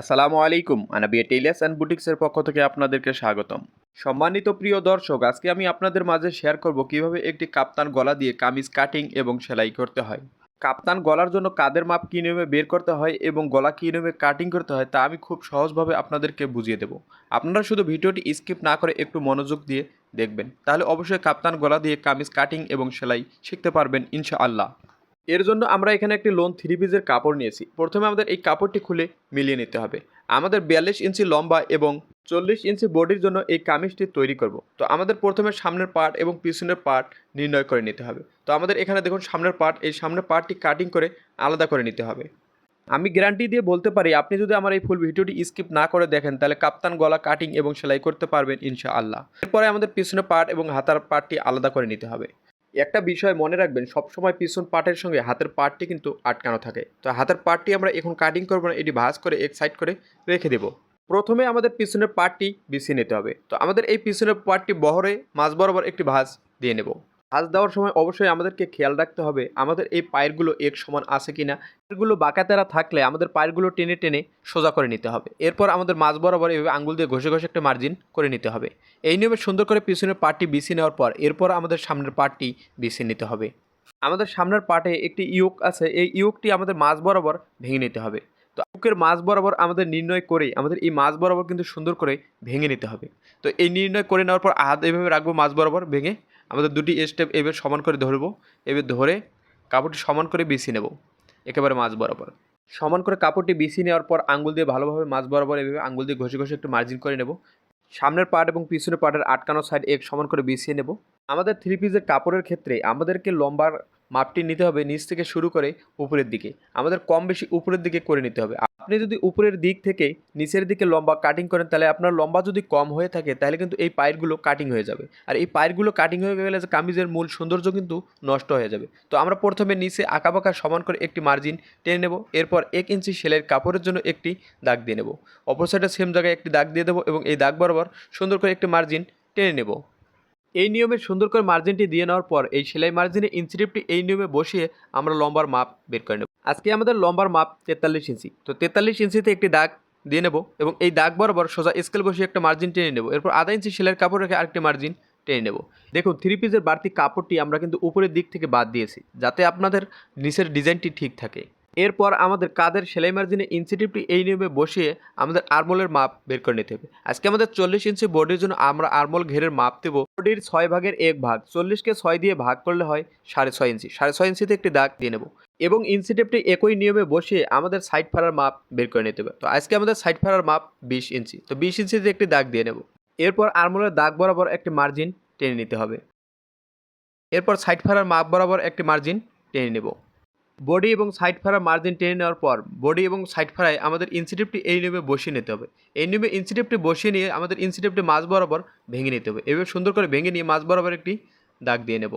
আসসালামু আলাইকুম, Anabia tailors and বুটিক্সের পক্ষ থেকে আপনাদেরকে স্বাগতম। সম্মানিত প্রিয় দর্শক, আজকে আমি আপনাদের মাঝে শেয়ার করব কীভাবে একটি কাপ্তান গলা দিয়ে কামিজ কাটিং এবং সেলাই করতে হয়। কাপ্তান গলার জন্য কাদের মাপ কী নিয়মে বের করতে হয় এবং গলা কী নিয়মে কাটিং করতে হয় তা আমি খুব সহজভাবে আপনাদেরকে বুঝিয়ে দেব। আপনারা শুধু ভিডিওটি স্কিপ না করে একটু মনোযোগ দিয়ে দেখবেন। তাহলে অবশ্যই কাপ্তান গলা দিয়ে কামিজ কাটিং এবং সেলাই শিখতে পারবেন, ইনশাআল্লাহ। এর জন্য আমরা এখানে একটি লোন থ্রি পিসের কাপড় নিয়েছি। প্রথমে আমাদের এই কাপড়টি খুলে মিলিয়ে নিতে হবে। আমাদের বিয়াল্লিশ ইঞ্চি লম্বা এবং চল্লিশ ইঞ্চি বডির জন্য এই কামিজটি তৈরি করব। তো আমাদের প্রথমে সামনের পার্ট এবং পিছনের পার্ট নির্ণয় করে নিতে হবে। তো আমাদের এখানে দেখুন সামনের পার্ট এই সামনের পার্টটি কাটিং করে আলাদা করে নিতে হবে। আমি গ্যারান্টি দিয়ে বলতে পারি, আপনি যদি আমার এই ফুল ভিডিওটি স্কিপ না করে দেখেন, তাহলে কাপ্তান গলা কাটিং এবং সেলাই করতে পারবেন ইনশাআল্লাহ। এরপরে আমাদের পিছনের পার্ট এবং হাতার পার্টটি আলাদা করে নিতে হবে। একটা বিষয় মনে রাখবেন, সবসময় পিছন পার্টের সঙ্গে হাতের পার্টটি কিন্তু আটকানো থাকে। তো হাতের পার্টটি আমরা এখন কাটিং করব না, এটি ভাজ করে এক সাইড করে রেখে দেবো। প্রথমে আমাদের পিছনের পার্টটি বিছিয়ে নিতে হবে। তো আমাদের এই পিছনের পার্টটি বহরে মাছ বরাবর একটি ভাঁজ দিয়ে নেব। ভাঁজ দেওয়ার সময় অবশ্যই আমাদেরকে খেয়াল রাখতে হবে, আমাদের এই পায়েরগুলো এক সমান আছে কিনা, পায়েরগুলো বাঁকাতেরা থাকলে আমাদের পায়েরগুলো টেনে টেনে সোজা করে নিতে হবে। এরপর আমাদের মাঝ বরাবর এভাবে আঙ্গুল দিয়ে ঘষে ঘষে একটা মার্জিন করে নিতে হবে। এই নিয়মে সুন্দর করে পিছনের পার্টটি বিছিয়ে নেওয়ার পর এরপর আমাদের সামনের পার্টটি বিছিয়ে নিতে হবে। আমাদের সামনের পাটে একটি ইয়োক আছে, এই ইয়োকটি আমাদের মাঝ বরাবর ভেঙে নিতে হবে। তো ইয়োকের মাঝ বরাবর আমাদের নির্ণয় করে, আমাদের এই মাঝ বরাবর কিন্তু সুন্দর করে ভেঙে নিতে হবে। তো এই নির্ণয় করে নেওয়ার পর হাত এইভাবে রাখব মাঝ বরাবর ভেঙে আমাদের দুটি স্টেপ এবার সমান করে ধরবো। এবার ধরে কাপড়টি সমান করে বিছিয়ে নেব। একেবারে মাঝ বরাবর। সমান করে কাপড়টি বিছিয়ে নেওয়ার পর আঙ্গুল দিয়ে ভালোভাবে মাঝ বরাবর এভাবে আঙ্গুল দিয়ে ঘষে ঘষে একটু মার্জিন করে নেব। সামনের পার্ট এবং পিছনের পার্টের আটকানো সাইড এক সমান করে বিছিয়ে নেব। আমাদের থ্রি পিসের কাপড়ের ক্ষেত্রে আমাদেরকে লম্বার মাপটি নিতে হবে নিচ থেকে শুরু করে উপরের দিকে। আমাদের কম বেশি উপরের দিকে করে নিতে হবে। আপনি যদি উপরের দিক থেকে নিচের দিকে লম্বা কাটিং করেন, তাহলে আপনার লম্বা যদি কম হয়ে থাকে, তাহলে কিন্তু এই পায়েরগুলো কাটিং হয়ে যাবে। আর এই পায়েরগুলো কাটিং হয়ে গেলে যে কামিজের মূল সৌন্দর্য কিন্তু নষ্ট হয়ে যাবে। তো আমরা প্রথমে নিচে আঁকাবাঁকা সমান করে একটি মার্জিন টেনে নেব, এরপর এক ইঞ্চি সেলের কাপড়ের জন্য একটি দাগ দিয়ে নেব। অপর সাইডে সেম জায়গায় একটি দাগ দিয়ে দেবো এবং এই দাগ বরাবর সুন্দর করে একটি মার্জিন টেনে নেব। এই নিয়মে সুন্দর করে মার্জিনটি দিয়ে নেওয়ার পর, এই সেলাই মার্জিনে ইঞ্চিটিপটি এই নিয়মে বসিয়ে আমরা লম্বার মাপ বের করে নেব। আজকে আমাদের লম্বার মাপ তেতাল্লিশ ইঞ্চি। তো তেতাল্লিশ ইঞ্চিতে একটি দাগ দিয়ে নেব এবং এই দাগ বরাবর সোজা স্কেল বসিয়ে একটা মার্জিন টেনে নেব। এরপর আধা ইঞ্চি সেলের কাপড় রেখে আরেকটি মার্জিন টেনে নেব। দেখুন থ্রি পিসের বাড়তি কাপড়টি আমরা কিন্তু উপরের দিক থেকে বাদ দিয়েছি, যাতে আপনাদের নিচের ডিজাইনটি ঠিক থাকে। এরপর আমাদের কাদের সেলাই মার্জিনে ইনসিটিভটি এই নিয়মে বসিয়ে আমাদের আরমোলের মাপ বের করে নিতে হবে। আজকে আমাদের চল্লিশ ইঞ্চি বডির জন্য আমরা আরমোল ঘেরের মাপ দেবো। বডির ছয় ভাগের এক ভাগ। চল্লিশকে ছয় দিয়ে ভাগ করলে হয় সাড়ে ছয় ইঞ্চি সাড়ে ছয় ইঞ্চিতে একটি দাগ দিয়ে নেব। এবং ইনসিটিভটি একই নিয়মে বসিয়ে আমাদের সাইড ফাড়ার মাপ বের করে নিতে হবে। তো আজকে আমাদের সাইড ফাড়ার মাপ বিশ ইঞ্চি তো বিশ ইঞ্চিতে একটি দাগ দিয়ে নেব। এরপর আরমোলের দাগ বরাবর একটি মার্জিন টেনে নিতে হবে। এরপর সাইড ফাড়ার মাপ বরাবর একটি মার্জিন টেনে নেব। বডি এবং সাইড ফাড়া মার্জিন টেনে নেওয়ার পর বডি এবং সাইড ফাড়ায় আমাদের ইনসিটিভটি এই নিয়মে বসিয়ে নিতে হবে। এই নিয়মে ইনসিটিভটি বসিয়ে নিয়ে আমাদের ইনসিটিভটি মাছ বরাবর ভেঙে নিতে হবে। এভাবে সুন্দর করে ভেঙে নিয়ে মাছ বরাবর একটি দাগ দিয়ে নেব।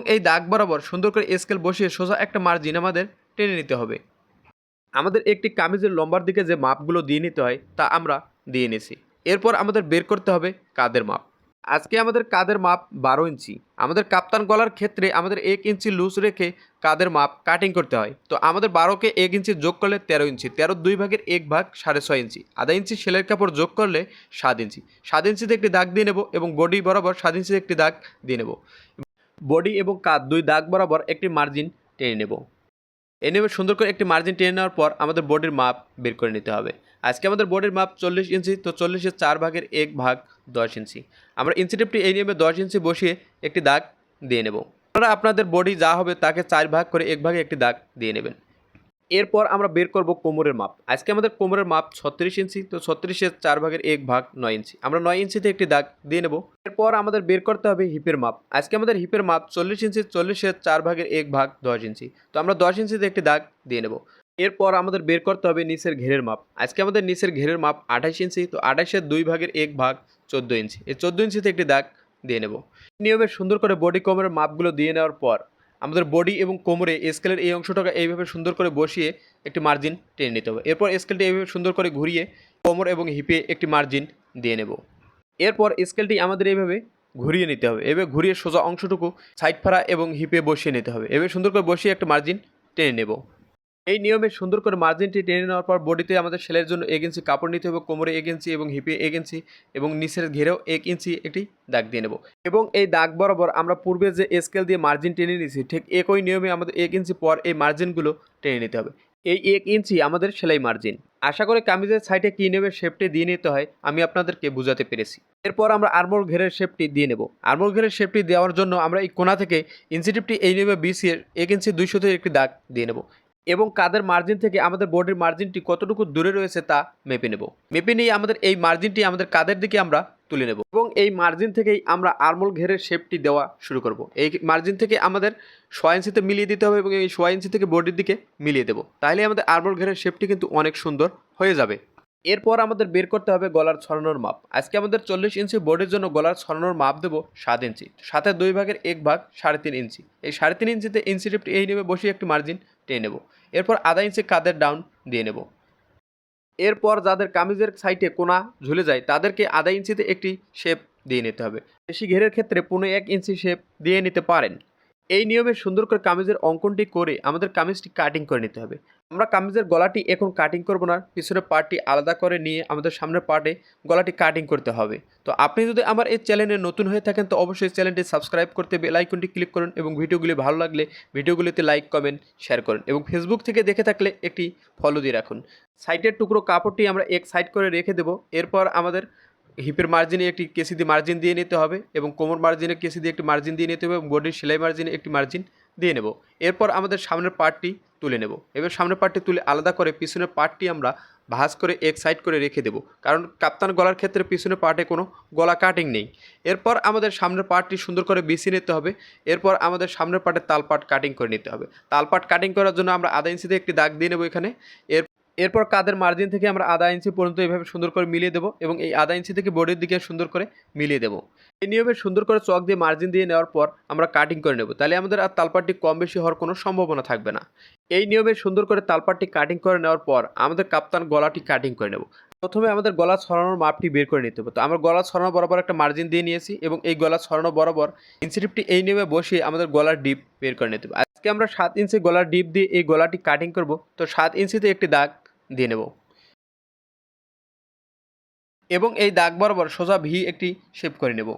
এই দাগ বরাবর সুন্দর করে স্কেল বসিয়ে সোজা একটা মার্জিন আমাদের টেনে নিতে হবে। আমাদের একটি কামিজের লম্বার দিকে যে মাপগুলো দিয়ে নিতে হয় তা আমরা দিয়ে নিছি এরপর আমাদের বের করতে হবে কাদের মাপ। আজকে আমাদের কাদের মাপ বারো ইঞ্চি? আমাদের কাপ্তান গলার ক্ষেত্রে আমাদের এক ইঞ্চি লুজ রেখে কাদের মাপ কাটিং করতে হয়? তো আমাদের বারোকে এক ইঞ্চি যোগ করলে তেরো ইঞ্চি, তেরো দুই ভাগের এক ভাগ সাড়ে ছয় ইঞ্চি, আধা ইঞ্চি সেলের কাপড় যোগ করলে সাত ইঞ্চি, সাত ইঞ্চিতে একটি দাগ দিয়ে নেব এবং বডি বরাবর সাত ইঞ্চিতে একটি দাগ দিয়ে নেব। বডি এবং কাত দুই দাগ বরাবর একটি মার্জিন টেনে নেব। এ নিয়মে সুন্দর করে একটি মার্জিন টেনে নেওয়ার পর আমাদের বডির মাপ বের করে নিতে হবে। আজকে আমাদের বডির মাপ চল্লিশ ইঞ্চি, তো চল্লিশের চার ভাগের এক ভাগ দশ ইঞ্চি। আমরা ইঞ্চিটিপটি এই নিয়মে দশ ইঞ্চি বসিয়ে একটি দাগ দিয়ে নেব। আপনারা আপনাদের বডি যা হবে তাকে চার ভাগ করে এক ভাগে একটি দাগ দিয়ে নেবেন। এরপর আমরা বের করব কোমরের মাপ। আজকে আমাদের কোমরের মাপ ছত্রিশ ইঞ্চি, তো ছত্রিশের চার ভাগের এক ভাগ নয় ইঞ্চি। আমরা নয় ইঞ্চিতে একটি দাগ দিয়ে নেব। এরপর আমাদের বের করতে হবে হিপের মাপ। আজকে আমাদের হিপের মাপ চল্লিশ ইঞ্চি, চল্লিশের চার ভাগের এক ভাগ দশ ইঞ্চি। তো আমরা দশ ইঞ্চিতে একটি দাগ দিয়ে নেব। এরপর আমাদের বের করতে হবে নিচের ঘেরের মাপ। আজকে আমাদের নিচের ঘেরের মাপ আঠাশ ইঞ্চি, তো আঠাশের দুই ভাগের এক ভাগ চোদ্দ ইঞ্চি। এই চোদ্দ ইঞ্চিতে একটি দাগ দিয়ে নেব। নিয়মে সুন্দর করে বডি কোমরের মাপগুলো দিয়ে নেওয়ার পর আমাদের বডি এবং কোমরে স্কেলের এই অংশটাকে এইভাবে সুন্দর করে বসিয়ে একটি মার্জিন টেনে নিতে হবে। এরপর স্কেলটি এইভাবে সুন্দর করে ঘুরিয়ে কোমর এবং হিপে একটি মার্জিন দিয়ে নেব। এরপর স্কেলটি আমাদের এইভাবে ঘুরিয়ে নিতে হবে। এভাবে ঘুরিয়ে সোজা অংশটুকু সাইড ফাড়া এবং হিপে বসিয়ে নিতে হবে। এভাবে সুন্দর করে বসিয়ে একটা মার্জিন টেনে নেব। এই নিয়মে সুন্দর করে মার্জিনটি টেনে নেওয়ার পর বডিতে আমাদের সেলের জন্য এক ইঞ্চি কাপড় নিতে হবে, কোমরে এক ইঞ্চি এবং হিপে এক ইঞ্চি এবং নিচের ঘেরেও এক ইঞ্চি একটি দাগ দিয়ে নেব। এবং এই দাগ বরাবর আমরা পূর্বে যে স্কেল দিয়ে মার্জিন টেনে নিয়েছি, ঠিক একই নিয়মে আমাদের এক ইঞ্চি পর এই মার্জিনগুলো টেনে নিতে হবে। এই এক ইঞ্চি আমাদের সেলাই মার্জিন আশা করি কামিজের সাইডে কী নেবে শেপটি দিয়ে নিতে হয়, আমি আপনাদেরকে বোঝাতে পেরেছি। এরপর আমরা আর্মোর ঘেরের শেপটি দিয়ে নেব। আর্মোর ঘেরের শেপটি দেওয়ার জন্য আমরা এই কোনা থেকে ইঞ্চিটিপটি এই নিয়মে বিসির এক ইঞ্চি দুইশোতে একটি দাগ দিয়ে নেব। এবং কাদের মার্জিন থেকে আমাদের বডির মার্জিনটি কতটুকু দূরে রয়েছে তা মেপে নেব। মেপে নিয়ে আমাদের এই মার্জিনটি আমাদের কাদের দিকে আমরা তুলে নেব এবং এই মার্জিন থেকেই আমরা আর্মোল ঘেরের শেপটি দেওয়া শুরু করব। এই মার্জিন থেকে আমাদের ছয় ইঞ্চিতে মিলিয়ে দিতে হবে এবং এই ছয় ইঞ্চি থেকে বডির দিকে মিলিয়ে দেবো। তাহলে আমাদের আর্মোল ঘেরের শেপটি কিন্তু অনেক সুন্দর হয়ে যাবে। এরপর আমাদের বের করতে হবে গলার ছড়ানোর মাপ। আজকে আমাদের চল্লিশ ইঞ্চি বোর্ডের জন্য গলার ছড়ানোর মাপ দেবো সাত ইঞ্চি সাথে দুই ভাগের এক ভাগ সাড়ে তিন ইঞ্চি এই সাড়ে তিন ইঞ্চিতে ইঞ্চি টিপটি এই নেবে বসিয়ে একটি মার্জিন টেনে নেব। এরপর আধা ইঞ্চি কাদের ডাউন দিয়ে নেব। এরপর যাদের কামিজের সাইটে কোনা ঝুলে যায়, তাদেরকে আধা ইঞ্চিতে একটি শেপ দিয়ে নিতে হবে। বেশি ঘেরের ক্ষেত্রে পনেরো এক ইঞ্চি শেপ দিয়ে নিতে পারেন। এই নিয়মে সুন্দর করে কামিজের অঙ্কনটি করে আমাদের কামিজটি কাটিং করে নিতে হবে। আমরা কামিজের গলাটি এখন কাটিং করব না, পিছনের পার্টটি আলাদা করে নিয়ে আমাদের সামনের পার্টে গলাটি কাটিং করতে হবে। তো আপনি যদি আমার এই চ্যানেলে নতুন হয়ে থাকেন, তো অবশ্যই চ্যানেলটি সাবস্ক্রাইব করতে বেল আইকনটি ক্লিক করুন এবং ভিডিওগুলি ভালো লাগলে ভিডিওগুলিতে লাইক কমেন্ট শেয়ার করুন এবং ফেসবুক থেকে দেখে থাকলে একটি ফলো দিয়ে রাখুন। সাইডের টুকরো কাপড়টি আমরা এক সাইড করে রেখে দেবো। এরপর আমাদের হিপের মার্জিনে একটি কেসি দিয়ে মার্জিন দিয়ে নিতে হবে এবং কোমর মার্জিনে কেসি দিয়ে একটি মার্জিন দিয়ে নিতে হবে এবং বডির সেলাই মার্জিনে একটি মার্জিন দিয়ে নেব। এরপর আমাদের সামনের পার্টটি তুলে নেব। এবার সামনের পার্টটি তুলে আলাদা করে পিছনের পার্টটি আমরা ভাঁজ করে এক সাইড করে রেখে দেবো। কারণ কাপ্তান গলার ক্ষেত্রে পিছনের পার্টে কোনো গলা কাটিং নেই। এরপর আমাদের সামনের পার্টটি সুন্দর করে বিছিয়ে নিতে হবে। এরপর আমাদের সামনের পার্টে তালপাট কাটিং করে নিতে হবে। তালপাট কাটিং করার জন্য আমরা আধা ইঞ্চিতে একটি দাগ দিয়ে নেব এখানে। এর এরপর কাদের মার্জিন থেকে আমরা আধা ইঞ্চি পর্যন্ত এভাবে সুন্দর করে মিলিয়ে দেবো এবং এই আধা ইঞ্চি থেকে বডির দিকে সুন্দর করে মিলিয়ে দেবো। এই নিয়মে সুন্দর করে চক দিয়ে মার্জিন দিয়ে নেওয়ার পর আমরা কাটিং করে নেব। তাহলে আমাদের আর তালপাটটি কম বেশি হওয়ার কোনো সম্ভাবনা থাকবে না। এই নিয়মে সুন্দর করে তালপাটটি কাটিং করে নেওয়ার পর আমাদের কাপ্তান গলাটি কাটিং করে নেব। প্রথমে আমাদের গলা ছড়ানোর মাপটি বের করে নিতে হবে। তো আমরা গলা ছড়ানো বরাবর একটা মার্জিন দিয়ে নিয়েছি এবং এই গলা ছড়ানো বরাবর ইঞ্চিটিপটি এই নিয়মে বসিয়ে আমাদের গলার ডিপ বের করে নিতে হবে। আজকে আমরা সাত ইঞ্চি গলার ডিপ দিয়ে এই গলাটি কাটিং করব। তো সাত ইঞ্চিতে একটি দাগ দিয়ে নেব। এবং এই দাগ বরাবর সোজা ভি একটি শেপ করে নেব।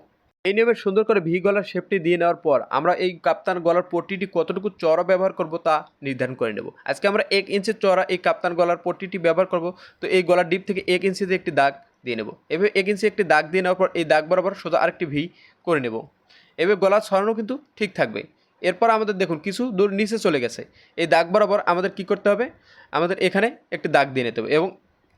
এই নিয়মে সুন্দর করে ভি গলার শেপটি দিয়ে নেওয়ার পর আমরা এই কাপ্তান গলার পট্টিটি কতটুকু চড়া ব্যবহার করব তা নির্ধারণ করে নেব। আজকে আমরা এক ইঞ্চি চড়া এই কাপ্তান গলার পট্টিটি ব্যবহার করব। তো এই গলার ডিপ থেকে এক ইঞ্চিতে একটি দাগ দিয়ে নেব। এভাবে এক ইঞ্চি একটি দাগ দিয়ে নেওয়ার পর এই দাগ বরাবর সোজা আরেকটি ভি করে নেব। এভাবে গলা ছড়ানো কিন্তু ঠিক থাকবে। এরপর আমাদের দেখুন, কিছু দূর নিচে চলে গেছে। এই দাগ বরাবর আমাদের কি করতে হবে? আমাদের এখানে একটি দাগ দিয়ে নিতে হবে এবং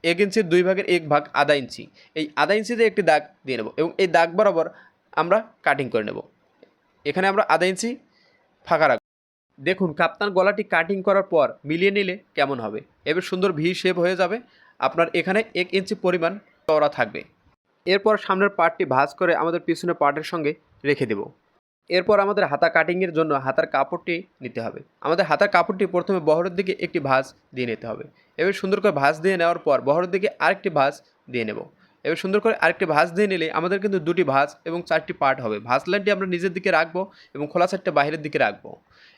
এক ইঞ্চির দুই ভাগের এক ভাগ আধা ইঞ্চি। এই আধা ইঞ্চিতে একটি দাগ দিয়ে নেব এবং এই দাগ বরাবর আমরা কাটিং করে নেব। এখানে আমরা আধা ইঞ্চি ফাঁকা রাখব। দেখুন, কাপ্তান গলাটি কাটিং করার পর মিলিয়ে নিলে কেমন হবে? এবার সুন্দর ভি শেপ হয়ে যাবে। আপনার এখানে এক ইঞ্চি পরিমাণ চওড়া থাকবে। এরপর সামনের পার্টটি ভাঁজ করে আমাদের পিছনের পার্টের সঙ্গে রেখে দেব। এরপর আমাদের হাতা কাটিংয়ের জন্য হাতার কাপড়টি নিতে হবে। আমাদের হাতার কাপড়টি প্রথমে বহরের দিকে একটি ভাঁজ দিয়ে নিতে হবে। এবার সুন্দর করে ভাঁজ দিয়ে নেওয়ার পর বহরের দিকে আরেকটি ভাঁজ দিয়ে নেব। এবার সুন্দর করে আরেকটি ভাঁজ দিয়ে নিলে আমাদের কিন্তু দুটি ভাঁজ এবং চারটি পার্ট হবে। ভাঁজ লাইনটি আমরা নিজের দিকে রাখব এবং খোলা সাইডটা বাইরের দিকে রাখব।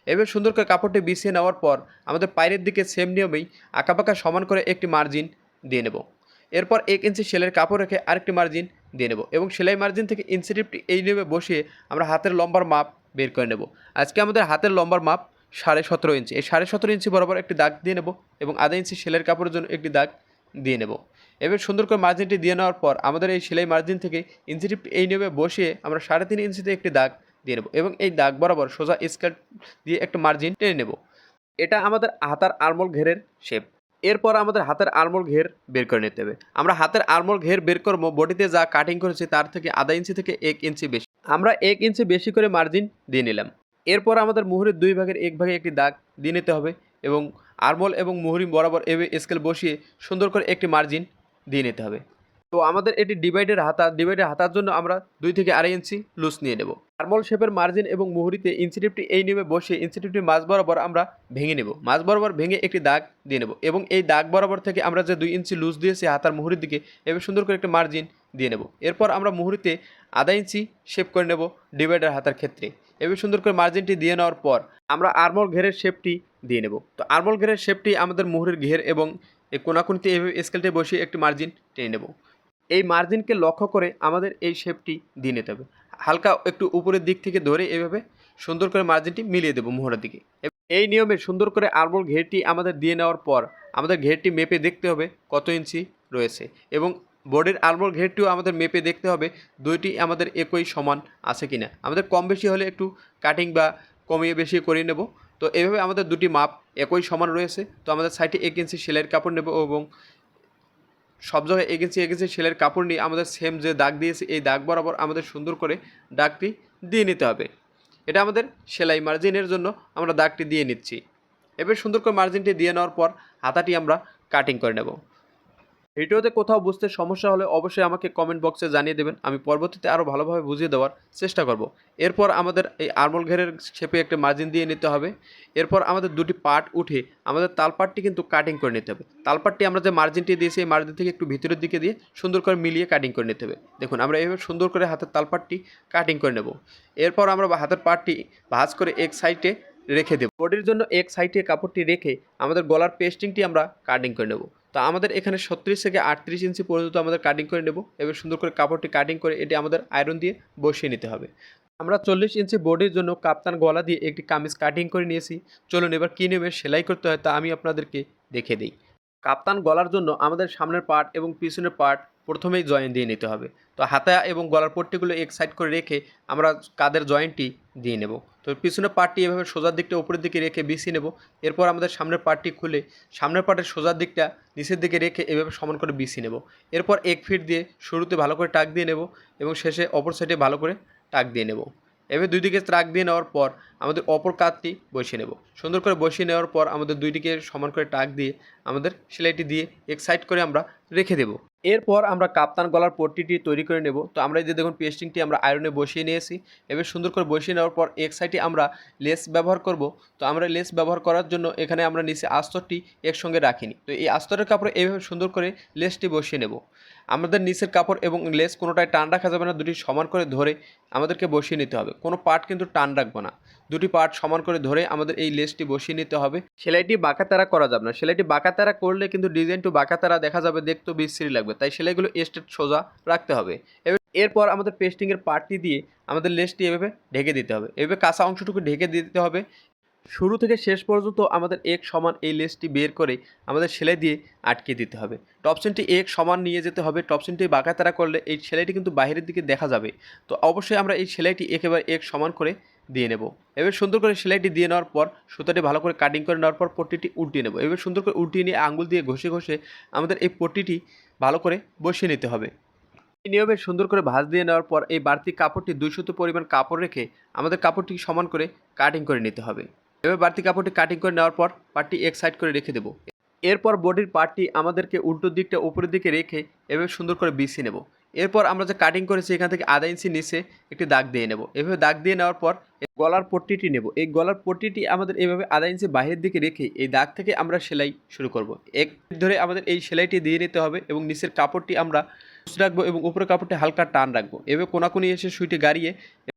এবার সুন্দর করে কাপড়টি বিছিয়ে নেওয়ার পর আমাদের পায়ের দিকে সেম নিয়মেই আঁকাপাকা সমান করে একটি মার্জিন দিয়ে নেব। এরপর এক ইঞ্চি সেলের কাপড় রেখে আরেকটি মার্জিন দিয়ে নেব এবং সেলাই মার্জিন থেকে ইঞ্চি টিপটি এই নিয়মে বসিয়ে আমরা হাতের লম্বার মাপ বের করে নেব। আজকে আমাদের হাতের লম্বার মাপ সাড়ে সতেরো ইঞ্চি এই সাড়ে সতেরো ইঞ্চি বরাবর একটি দাগ দিয়ে নেব এবং আধা ইঞ্চি সেলের কাপড়ের জন্য একটি দাগ দিয়ে নেব। এবার সুন্দর করে মার্জিনটি দিয়ে নেওয়ার পর আমাদের এই সেলাই মার্জিন থেকে টিপ এই নিয়মে বসিয়ে আমরা সাড়ে তিন ইঞ্চিতে একটি দাগ দিয়ে নেব এবং এই দাগ বরাবর সোজা স্কার্ট দিয়ে একটা মার্জিন টেনে নেব। এটা আমাদের হাতার আরমোল ঘেরের শেপ এরপর আমাদের হাতের আরমোল ঘের বের করে নিতে হবে। আমরা হাতের আরমোল ঘের বের করব, বডিতে যা কাটিং করেছি তার থেকে আধা ইঞ্চি থেকে এক ইঞ্চি বেশি। আমরা এক ইঞ্চি বেশি করে মার্জিন দিয়ে নিলাম। এরপর আমাদের মুহুরের দুই ভাগের এক ভাগে একটি দাগ দিয়ে নিতে হবে এবং আরমোল এবং মুহুরি বরাবর এভাবে স্কেল বসিয়ে সুন্দর করে একটি মার্জিন দিয়ে নিতে হবে। তো আমাদের এটি ডিভাইডের হাতা ডিভাইডের হাতার জন্য আমরা দুই থেকে আড়াই ইঞ্চি লুজ নিয়ে নেব। আরমোল শেপের মার্জিন এবং মুহুরিতে ইঞ্চিটিপটি এই নিয়মে বসে ইঞ্চিটিপটি মাঝ বরাবর আমরা ভেঙে নেব। মাঝ বরাবর ভেঙে একটি দাগ দিয়ে নেব এবং এই দাগ বরাবর থেকে আমরা যে দুই ইঞ্চি লুজ দিয়েছি হাতার মুহুরির দিকে এবার সুন্দর করে একটা মার্জিন দিয়ে নেব। এরপর আমরা মুহুরিতে আধা ইঞ্চি শেপ করে নেব ডিভাইডার হাতার ক্ষেত্রে। এভাবে সুন্দর করে মার্জিনটি দিয়ে নেওয়ার পর আমরা আর্মল ঘেরের শেপটি দিয়ে নেব। তো আর্মল ঘেরের শেপটি আমাদের মুহুরের ঘের এবং এই কোনাকুনিতে এভাবে স্কেলটি বসিয়ে একটি মার্জিন টেনে নেব। এই মার্জিনকে লক্ষ্য করে আমাদের এই শেপটি দিয়ে নিতে হবে। হালকা একটু উপরের দিক থেকে ধরে এভাবে সুন্দর করে মার্জিনটি মিলিয়ে দেবো মোহরের দিকে। এই নিয়মে সুন্দর করে আর্মল ঘেরটি আমাদের দিয়ে নেওয়ার পর আমাদের ঘেরটি মেপে দেখতে হবে কত ইঞ্চি রয়েছে এবং বোর্ডের আর্মল ঘেরটিও আমাদের মেপে দেখতে হবে দুইটি আমাদের একই সমান আছে কিনা। আমাদের কম বেশি হলে একটু কাটিং বা কমিয়ে বেশি করিয়ে নেব। তো এভাবে আমাদের দুটি মাপ একই সমান রয়েছে। তো আমাদের সাইডে এক ইঞ্চি সেলাইয়ের কাপড় নেব এবং সব জায়গায় এগেছি এগেছি সেলের কাপড় নিয়ে। আমাদের সেম যে দাগ দিয়েছে, এই দাগ বরাবর আমাদের সুন্দর করে দাগটি দিয়ে নিতে হবে। এটা আমাদের সেলাই মার্জিনের জন্য আমরা দাগটি দিয়ে নিচ্ছি। এবার সুন্দর করে মার্জিনটি দিয়ে নেওয়ার পর হাতাটি আমরা কাটিং করে নেব। ভিডিওতে কোথাও বুঝতে সমস্যা হলে অবশ্যই আমাকে কমেন্ট বক্সে জানিয়ে দেবেন। আমি পরবর্তীতে আরও ভালোভাবে বুঝিয়ে দেওয়ার চেষ্টা করব। এরপর আমাদের এই আর্মল ঘেরের শেপে একটা মার্জিন দিয়ে নিতে হবে। এরপর আমাদের দুটি পার্ট উঠে আমাদের তালপাটটি কিন্তু কাটিং করে নিতে হবে। তালপাটটি আমরা যে মার্জিনটি দিয়েছি, এই মার্জিন থেকে একটু ভিতরের দিকে দিয়ে সুন্দর করে মিলিয়ে কাটিং করে নিতে হবে। দেখুন, আমরা এইভাবে সুন্দর করে হাতের তালপাটটি কাটিং করে নেব। এরপর আমরা হাতের পাটটি ভাঁজ করে এক সাইডে রেখে দেব। বডির জন্য এক সাইডে কাপড়টি রেখে আমাদের গলার পেস্টিংটি আমরা কাটিং করে নেব। তো আমাদের এখানে ছত্রিশ থেকে আটত্রিশ ইঞ্চি পর্যন্ত আমাদের কাটিং করে নেব। এবার সুন্দর করে কাপড়টি কাটিং করে এটি আমাদের আয়রন দিয়ে বসিয়ে নিতে হবে। আমরা চল্লিশ ইঞ্চি বোর্ডের জন্য কাপ্তান গলা দিয়ে একটি কামিজ কাটিং করে নিয়েছি। চলুন এবার কী নেবে সেলাই করতে হয় তা আমি আপনাদেরকে দেখে দিই। কাপ্তান গলার জন্য আমাদের সামনের পার্ট এবং পিছনের পার্ট প্রথমেই জয়েন দিয়ে নিতে হবে। তো হাতা এবং গলার পট্টিগুলো এক সাইড করে রেখে আমরা কাদের জয়েন্টটি দিয়ে নেব। তো পিছনের পার্টটি এভাবে সোজার দিকটা উপরের দিকে রেখে বিছিয়ে নেব। এরপর আমাদের সামনের পার্টটি খুলে সামনের পার্টের সোজার দিকটা নিচের দিকে রেখে এভাবে সমান করে বিছিয়ে নেব। এরপর এক ফিট দিয়ে শুরুতে ভালো করে টাক দিয়ে নেব এবং শেষে অপর সাইডে ভালো করে টাক দিয়ে নেব। এভাবে দুই দিকে ট্রাক দিয়ে নেওয়ার পর আমাদের অপর কাতটি বসিয়ে নেব। সুন্দর করে বসিয়ে নেওয়ার পর আমাদের দুই দিকে সমান করে টাক দিয়ে আমাদের সেলাইটি দিয়ে এক সাইড করে আমরা রেখে দেব। এরপর আমরা কাপ্তান গলার পট্টিটি তৈরি করে নেব। তো আমরা এই দেখুন পেস্টিংটি আমরা আয়রনে বসিয়ে নিয়েছি। এবার সুন্দর করে বসিয়ে নেওয়ার পর এক সাইডে আমরা লেস ব্যবহার করব। তো আমরা লেস ব্যবহার করার জন্য এখানে আমরা নিচে আস্তরটি একসঙ্গে রাখিনি। তো এই আস্তরের কাপড়ে এইভাবে সুন্দর করে লেসটি বসিয়ে নেব। আমাদের নিচের কাপড় এবং লেস কোনোটাই টান রাখা যাবে না, দুটি সমান করে ধরে আমাদেরকে বসিয়ে নিতে হবে। কোনো পার্ট কিন্তু টান রাখব না। দুটি পার্ট সমান করে ধরে আমাদের এই লেসটি বসিয়ে নিতে হবে। সেলাইটি বাঁকাতারা করা যাবে না। সেলাইটি বাঁকাতারা করলে কিন্তু ডিজাইন টু বাঁকাতারা দেখা যাবে, দেখতেও বিশ্রী লাগবে। তাই সেলাইগুলো স্টেট সোজা রাখতে হবে। এরপর আমাদের পেস্টিংয়ের পার্টটি দিয়ে আমাদের লেসটি এভাবে ঢেকে দিতে হবে। এভাবে কাঁচা অংশটুকু ঢেকে দিতে হবে। শুরু থেকে শেষ পর্যন্ত আমাদের এক সমান এই লেসটি বের করে আমাদের সেলাই দিয়ে আটকে দিতে হবে। টপসেনটি এক সমান নিয়ে যেতে হবে। টপসেনটি বাঁকাতারা করলে এই সেলাইটি কিন্তু বাইরের দিকে দেখা যাবে। তো অবশ্যই আমরা এই সেলাইটি একেবারে এক সমান করে দিয়ে নেব। এবার সুন্দর করে সেলাইটি দিয়ে নেওয়ার পর, সুতাটি ভালো করে কাটিং করে নেওয়ার পর পট্টিটি উল্টিয়ে নেব। এবার সুন্দর করে উল্টিয়ে নিয়ে আঙুল দিয়ে ঘষে ঘষে আমাদের এই পট্টিটি ভালো করে বসিয়ে নিতে হবে। এই নিয়মে সুন্দর করে ভাঁজ দিয়ে নেওয়ার পর এই বাড়তি কাপড়টি দুই সুতো পরিমাণ কাপড় রেখে আমাদের কাপড়টি সমান করে কাটিং করে নিতে হবে। এবার বাড়তি কাপড়টি কাটিং করে নেওয়ার পর পার্টটি এক সাইড করে রেখে দেবো। এরপর বডির পার্টটি আমাদেরকে উল্টো দিকটা উপরের দিকে রেখে এভাবে সুন্দর করে বিছিয়ে নেব। এরপর আমরা যে কাটিং করেছি, এখান থেকে আধা ইঞ্চি নিচে একটি দাগ দিয়ে নেব। এভাবে দাগ দিয়ে নেওয়ার পর গলার পট্টিটি নেব। এই গলার পট্টিটি আমাদের এভাবে আধা ইঞ্চি বাইরের দিকে রেখে এই দাগ থেকে আমরা সেলাই শুরু করব। এক ধরে আমাদের এই সেলাইটি দিয়ে নিতে হবে এবং নিচের কাপড়টি আমরা রাখব এবং উপরের কাপড়টি হালকা টান রাখব। এভাবে কোনাকুনি এসে সুইটি গাড়িয়ে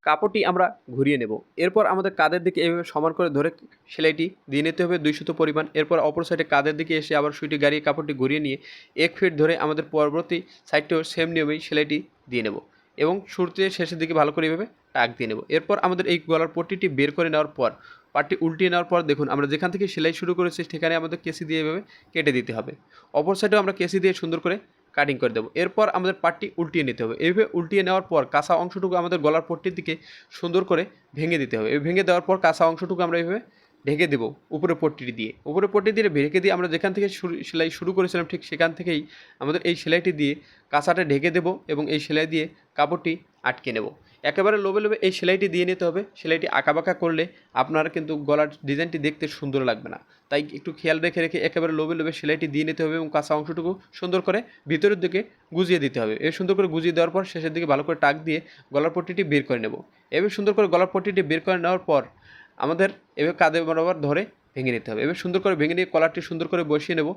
কাপড়টি আমরা ঘুরিয়ে নেব। এরপর আমাদের কাদের দিকে এভাবে সমান করে ধরে সেলাইটি দিয়ে নিতে হবে দুইশত পরিমাণ। এরপর অপর সাইডে কাদের দিকে এসে আবার সুইটি গাড়িয়ে কাপড়টি ঘুরিয়ে নিয়ে এক ফিট ধরে আমাদের পরবর্তী সাইডটিও সেম নিয়মেই সেলাইটি দিয়ে নেব এবং শুরুতে শেষের দিকে ভালো করে এভাবে টাক দিয়ে নেব। এরপর আমাদের এই গলার পট্টিটি বের করে নেওয়ার পর, পাটটি উল্টিয়ে নেওয়ার পর দেখুন, আমরা যেখান থেকে সেলাই শুরু করেছি সেখানে আমাদের কেসি দিয়ে এভাবে কেটে দিতে হবে। অপর সাইডেও আমরা কেসি দিয়ে সুন্দর করে কাটিং করে দেবো। এরপর আমাদের পাটটি উল্টিয়ে নিতে হবে। এইভাবে উল্টিয়ে নেওয়ার পর কাঁচা অংশটুকু আমাদের গলার পট্টির দিকে সুন্দর করে ভেঙে দিতে হবে। এই ভেঙে দেওয়ার পর কাঁচা অংশটুকু আমরা এইভাবে ঢেকে দেবো উপরে পট্টিটি দিয়ে। উপরে পট্টি দিয়ে ঢেকে দিয়ে আমরা যেখান থেকে সেলাই শুরু করেছিলাম ঠিক সেখান থেকেই আমাদের এই সেলাইটি দিয়ে কাঁচাটা ঢেকে দেবো এবং এই সেলাই দিয়ে কাপড়টি আটকে নেব। একেবারে লোবে লোবে এই সেলাইটি দিয়ে নিতে হবে। সেলাইটি আঁকাবাঁকা করলে আপনার কিন্তু গলার ডিজাইনটি দেখতে সুন্দর লাগবে না। তাই একটু খেয়াল রেখে রেখে একেবারে লোবে লোবে সেলাইটি দিয়ে নিতে হবে এবং কাঁচা অংশটুকু সুন্দর করে ভিতরের দিকে গুজিয়ে দিতে হবে। এই সুন্দর করে গুজিয়ে দেওয়ার পর শেষের দিকে ভালো করে টাক দিয়ে গলার পট্টিটি বের করে নেব। এবার সুন্দর করে গলার পট্টিটি বের করে নেওয়ার পর আমাদের এভাবে কাঁধে বরাবর ধরে ভেঙে নিতে হবে। এবার সুন্দর করে ভেঙে নিয়ে কলারটি সুন্দর করে বসিয়ে নেব।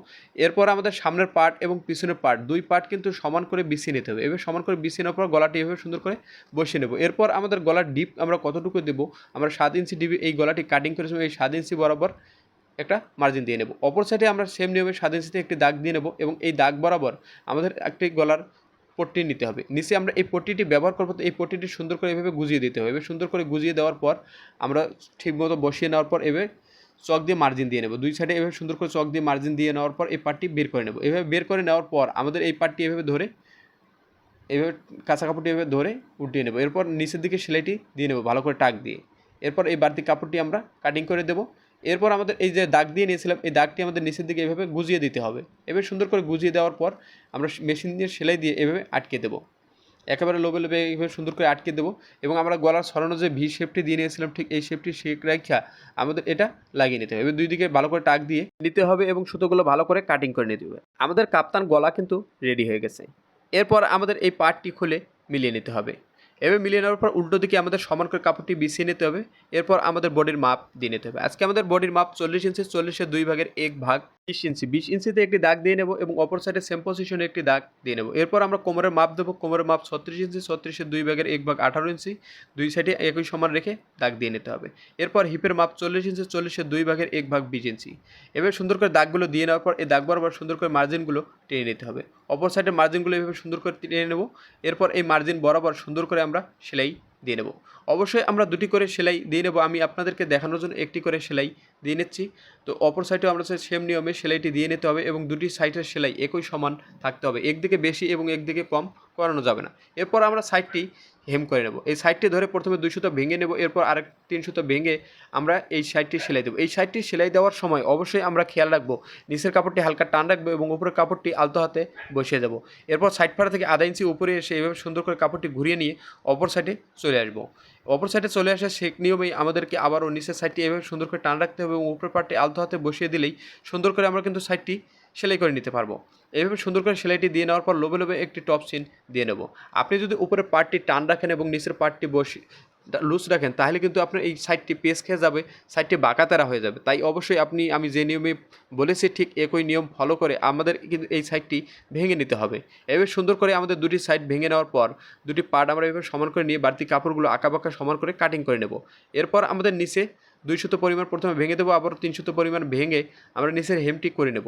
এরপর আমাদের সামনের পার্ট এবং পিছনের পার্ট দুই পার্ট কিন্তু সমান করে বিছিয়ে নিতে হবে। এবার সমান করে বিছিয়ে নেওয়ার পর গলাটি এভাবে সুন্দর করে বসিয়ে নেব। এরপর আমাদের গলার ডিপ আমরা কতটুকু দেবো? আমরা সাত ইঞ্চি ডিপ এই গলাটি কাটিং করেছিলাম এই সাত ইঞ্চি বরাবর একটা মার্জিন দিয়ে নেব। অপর সাইডে আমরা সেম নিয়মে সাত ইঞ্চিতে একটি দাগ দিয়ে নেব এবং এই দাগ বরাবর আমাদের একটি গলার পট্টি নিতে হবে। নিচে আমরা এই পট্টিটি ব্যবহার করব তো এই পট্টিটি সুন্দর করে এভাবে গুজিয়ে দিতে হবে। সুন্দর করে গুজিয়ে দেওয়ার পর আমরা ঠিকমতো বসিয়ে নেওয়ার পর এভাবে চক দিয়ে মার্জিন দিয়ে নেব। দুই সাইডে এভাবে সুন্দর করে চক দিয়ে মার্জিন দিয়ে নেওয়ার পর এই পার্টটি বের করে নেব। এভাবে বের করে নেওয়ার পর আমাদের এই পার্টটি এভাবে ধরে, এভাবে কাঁচা কাপড়টি এভাবে ধরে উঠিয়ে নেব। এরপর নিচের দিকে সেলাইটি দিয়ে নেব ভালো করে টাক দিয়ে। এরপর এই বাড়তি কাপড়টি আমরা কাটিং করে দেবো। এরপর আমাদের এই যে দাগ দিয়ে নিয়েছিলাম, এই দাগটি আমাদের নিচের দিকে এভাবে গুজিয়ে দিতে হবে। এভাবে সুন্দর করে গুজিয়ে দেওয়ার পর আমরা মেশিন দিয়ে সেলাই দিয়ে এভাবে আটকে দেবো। একেবারে লোবে লোবে এইভাবে সুন্দর করে আটকে দেবো এবং আমরা গলার সরানো যে ভি শেপটি দিয়ে নিয়েছিলাম, ঠিক এই শেপটি শেক রাখা, আমাদের এটা লাগিয়ে নিতে হবে। এবার দুই দিকে ভালো করে টাক দিয়ে নিতে হবে এবং সুতোগুলো ভালো করে কাটিং করে নিতে হবে। আমাদের কাপ্তান গলা কিন্তু রেডি হয়ে গেছে। এরপর আমাদের এই পার্টটি খুলে মিলিয়ে নিতে হবে। এবার মিলিয়ে নেওয়ার পর উল্টো দিকে আমাদের সমান করে কাপড়টি বিছিয়ে নিতে হবে। এরপর আমাদের বডির মাপ দিয়ে নিতে হবে। আজকে আমাদের বডির মাপ চল্লিশ ইঞ্চি চল্লিশের দুই ভাগের এক ভাগ। বিশ ইঞ্চি, বিশ ইঞ্চিতে একটি দাগ দিয়ে নেব এবং অপর সাইডে সেম পজিশনে একটি দাগ দিয়ে নেব। এরপর আমরা কোমরের মাপ দেবো। কোমরের মাপ ছত্রিশ ইঞ্চি ছত্রিশের দুই ভাগের এক ভাগ আঠারো ইঞ্চি। দুই সাইডে একই সমান রেখে দাগ দিয়ে নিতে হবে। এরপর হিপের মাপ চল্লিশ ইঞ্চি চল্লিশের দুই ভাগের এক ভাগ বিশ ইঞ্চি। এবার সুন্দর করে দাগগুলো দিয়ে নেওয়ার পর এই দাগ বরাবর সুন্দর করে মার্জিনগুলো টেনে নিতে হবে। অপর সাইডের মার্জিনগুলো এভাবে সুন্দর করে টেনে নেব। এরপর এই মার্জিন বরাবর সুন্দর করে আমরা সেলাই দিয়ে নেব। অবশ্যই আমরা দুটি করে সেলাই দিয়ে নেব। আমি আপনাদেরকে দেখানোর জন্য একটি করে সেলাই দিয়ে নিচ্ছি। তো অপর সাইডেও আমরা সেম নিয়মে সেলাইটি দিয়ে নিতে হবে এবং দুটি সাইডের সেলাই একই সমান থাকতে হবে। একদিকে বেশি এবং একদিকে কম করানো যাবে না। এরপর আমরা সাইডটি হেম করে নেব। এই সাইডটি ধরে প্রথমে দুই সুতো ভেঙে নেব, এরপর আরেক তিন সুতো ভেঙে আমরা এই সাইডটি সেলাই দেবো। এই সাইডটি সেলাই দেওয়ার সময় অবশ্যই আমরা খেয়াল রাখব, নিচের কাপড়টি হালকা টান রাখব এবং উপরের কাপড়টি আলতো হাতে বসিয়ে দেবো। এরপর সাইড ফাড়া থেকে আধা ইঞ্চি উপরে এসে এভাবে সুন্দর করে কাপড়টি ঘুরিয়ে নিয়ে অপর সাইডে চলে আসব। অপর সাইডে চলে আসা সে নিয়মেই আমাদেরকে আবারও নিচের সাইডটি এভাবে সুন্দর করে টান রাখতে হবে এবং উপরের পার্টটি আলতো হাতে বসিয়ে দিলেই সুন্দর করে আমরা কিন্তু সাইডটি সেলাই করে নিতে পারব। এইভাবে সুন্দর করে সেলাইটি দিয়ে নেওয়ার পর লোবে লোবে একটি টপ সিন দিয়ে নেব। আপনি যদি উপরের পার্টটি টান রাখেন এবং নিচের পার্টটি বসে লুজ রাখেন, তাহলে কিন্তু আপনার এই সাইডটি পেস খেয়ে যাবে, সাইডটি বাঁকাতারা হয়ে যাবে। তাই অবশ্যই আপনি, আমি যে নিয়মে বলেছি, ঠিক একই নিয়ম ফলো করে আমাদের কিন্তু এই সাইডটি ভেঙে নিতে হবে। এভাবে সুন্দর করে আমাদের দুটি সাইড ভেঙে নেওয়ার পর, দুটি পার্ট আমরা এভাবে সমান করে নিয়ে বাড়তি কাপড়গুলো আঁকা বাঁকা সমান করে কাটিং করে নেব। এরপর আমাদের নিচে দুই শত পরিমাণ প্রথমে ভেঙে দেবো, আবার তিনশত পরিমাণ ভেঙে আমরা নিচের হেমটি করে নেব।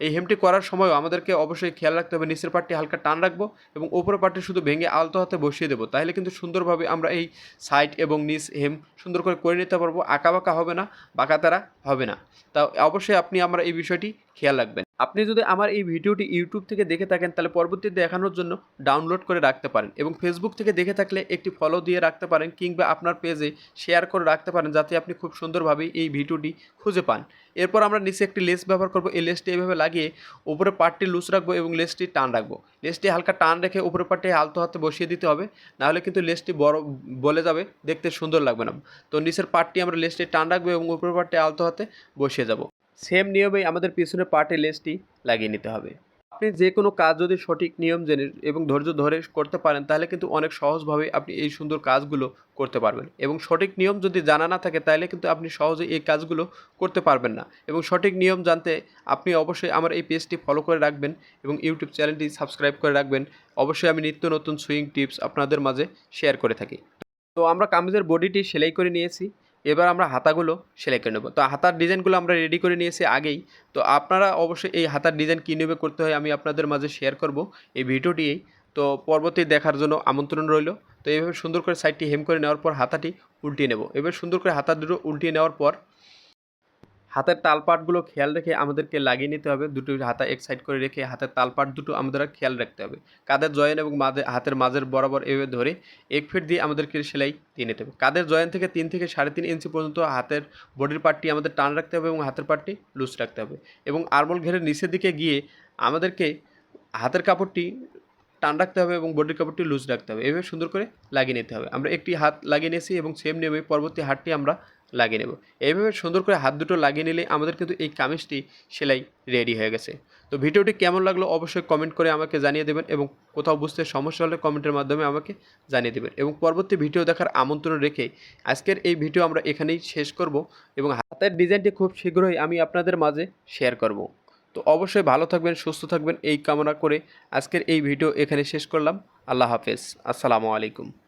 এই হেমটি করার সময়ও আমাদেরকে অবশ্যই খেয়াল রাখতে হবে। নিচের পাটটি হালকা টান রাখব এবং ওপরের পাটটি শুধু ভেঙে আলতো হাতে বসিয়ে দেবো। তাহলে কিন্তু সুন্দরভাবে আমরা এই সাইড এবং নিচ হেম সুন্দর করে করে নিতে পারব। আঁকা বাঁকা হবে না, বাঁকা তারা হবে না। তা অবশ্যই আপনি আমরা এই বিষয়টি খেয়াল রাখবেন। আপনি যদি আমার এই ভিডিওটি ইউটিউব থেকে দেখে থাকেন, তাহলে পরবর্তীতে দেখানোর জন্য ডাউনলোড করে রাখতে পারেন এবং ফেসবুক থেকে দেখে থাকলে একটি ফলো দিয়ে রাখতে পারেন কিংবা আপনার পেজে শেয়ার করে রাখতে পারেন যাতে আপনি খুব সুন্দরভাবে এই ভিডিওটি খুঁজে পান। এরপর আমরা নিচে একটি লেস ব্যবহার করব। এই লেসটি এইভাবে লাগিয়ে উপরে পার্টটি লুজ রাখব এবং লেসটি টান রাখব। লেসটি হালকা টান রেখে উপরে পার্টটি আলতো হাতে বসিয়ে দিতে হবে, নাহলে কিন্তু লেসটি বড় বলে যাবে, দেখতে সুন্দর লাগবে না। তো নিচের পার্টটি আমরা লেসটি টান রাখব এবং উপরের পার্টটি আলতো হাতে বসিয়ে যাব। সেম নিয়মেই আমাদের পিছনের পার্টে লেসটি লাগিয়ে নিতে হবে। আপনি যে কোনো কাজ যদি সঠিক নিয়ম জেনে এবং ধৈর্য ধরে করতে পারেন, তাহলে কিন্তু অনেক সহজভাবে আপনি এই সুন্দর কাজগুলো করতে পারবেন। এবং সঠিক নিয়ম যদি জানা না থাকে, তাহলে কিন্তু আপনি সহজে এই কাজগুলো করতে পারবেন না। এবং সঠিক নিয়ম জানতে আপনি অবশ্যই আমার এই পেজটি ফলো করে রাখবেন এবং ইউটিউব চ্যানেলটি সাবস্ক্রাইব করে রাখবেন। অবশ্যই আমি নিত্য নতুন সুইং টিপস আপনাদের মাঝে শেয়ার করে থাকি। তো আমরা কামিজের বডিটি সেলাই করে নিয়েছি। এবার আমরা হাতাগুলো সেলাই করে নেব। তো হাতার ডিজাইনগুলো আমরা রেডি করে নিয়েছি আগেই। তো আপনারা অবশ্যই এই হাতার ডিজাইন কী নেবে করতে হয় আমি আপনাদের মাঝে শেয়ার করব এই ভিডিওটিই। তো পরবর্তী দেখার জন্য আমন্ত্রণ রইল। তো এইভাবে সুন্দর করে সাইডটি হেম করে নেওয়ার পর হাতাটি উল্টিয়ে নেব। এবার সুন্দর করে হাতা দুটো উল্টিয়ে নেওয়ার পর হাতের তালপাটগুলো খেয়াল রেখে আমাদেরকে লাগিয়ে নিতে হবে। দুটো হাতা এক সাইড করে রেখে হাতের তালপাট দুটো আমাদের খেয়াল রাখতে হবে। কাদের জয়েন এবং মাঝে, হাতের মাঝের বরাবর এভাবে ধরে এক ফিট দিয়ে আমাদেরকে সেলাই দিয়ে নিতে হবে। কাদের জয়েন থেকে তিন থেকে সাড়ে তিন ইঞ্চি পর্যন্ত হাতের বডির পার্টটি আমাদের টান রাখতে হবে এবং হাতের পার্টটি লুজ রাখতে হবে। এবং আরমোল ঘেরের নিচের দিকে গিয়ে আমাদেরকে হাতের কাপড়টি টান রাখতে হবে এবং বডির কাপড়টি লুজ রাখতে হবে। এভাবে সুন্দর করে লাগিয়ে নিতে হবে। আমরা একটি হাত লাগিয়ে নিয়েছি এবং সেম নিয়মে পরবর্তী হাতটি আমরা লাগিয়ে নেব। এইভাবে সুন্দর করে হাত দুটো লাগিয়ে নিলে আমাদের কিন্তু এই কামিজটি সেলাই রেডি হয়ে গেছে। তো ভিডিওটি কেমন লাগল অবশ্যই কমেন্ট করে আমাকে জানিয়ে দেবেন এবং কোথাও বুঝতে সমস্যা হলে কমেন্টের মাধ্যমে আমাকে জানিয়ে দেবেন। এবং পরবর্তী ভিডিও দেখার আমন্ত্রণ রেখে আজকের এই ভিডিও আমরা এখানেই শেষ করব এবং হাতের ডিজাইনটি খুব শীঘ্রই আমি আপনাদের মাঝে শেয়ার করব। তো অবশ্যই ভালো থাকবেন, সুস্থ থাকবেন, এই কামনা করে আজকের এই ভিডিও এখানে শেষ করলাম। আল্লাহ হাফেজ। আসসালামু আলাইকুম।